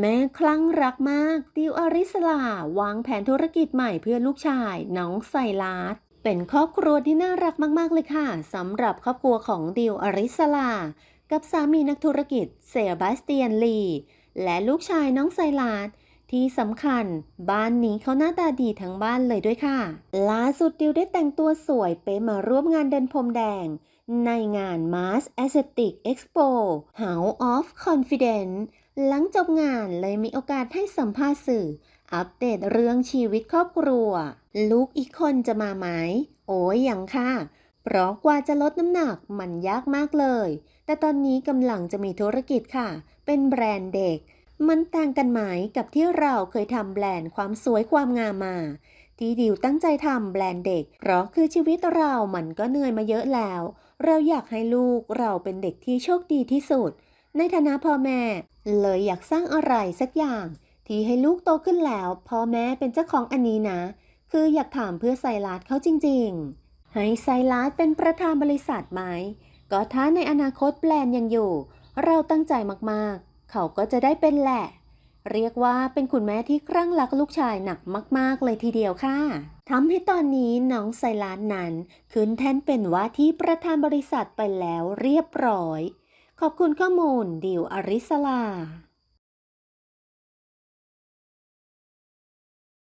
แม่คลั่งรักมากดิวอาริสลาวางแผนธุรกิจใหม่เพื่อลูกชายน้องไซลาสเป็นครอบครัวที่น่ารักมาก ๆ เลยค่ะสำหรับครอบครัวของดิวอาริสลา กับสามีนักธุรกิจเซบาสเตียนลี และลูกชายน้องไซลาสที่สำคัญบ้านนี้เขาหน้าตาดีทั้งบ้านเลยด้วยค่ะ ล่าสุดดิวได้แต่งตัวสวยเป๊มาร่วมงานเดินพรมแดง ในงาน Mars Aesthetic Expo House of Confidence หลังจบงานเลยมีโอกาสให้สัมภาษณ์สื่อ อัปเดตเรื่องชีวิตครอบครัว ลูกอีกคนจะมาไหม โอ้ยยังค่ะ เพราะกว่าจะลดน้ำหนักมันยากมากเลย แต่ตอนนี้กำลังจะมีธุรกิจค่ะ เป็นแบรนด์เด็ก มันต่างกันไหมกับที่เราเคยทำแบรนด์ความสวยความงามมา ที่ดิวตั้งใจทำแบรนด์เด็ก เพราะคือชีวิตเรามันก็เหนื่อยมาเยอะแล้ว เราอยากให้ลูกเราเป็นเด็กที่โชคดีที่สุด ในฐานะพ่อแม่ เลยอยากสร้างอะไรสักอย่าง ที่ให้ลูกโตขึ้นแล้วพ่อแม่เป็นเจ้าของอันนี้นะ คืออยากถามเพื่อไซรัสเขาจริง ๆ ให้ไซรัสเป็นประธานบริษัทไหมก็ถ้าในอนาคตแบรนยังอยู่ เราตั้งใจมากๆ เขาก็จะได้เป็นแหละ เรียกว่าเป็นคุณแม่ที่ครั่งรักลูกชายหนักมาก ๆ เลยทีเดียวค่ะทำให้ตอนนี้น้องไซรัสนั้น ขึ้นแท่นเป็นว่าที่ประธานบริษัทไปแล้วเรียบร้อย ขอบคุณข้อมูลดิวอริสลา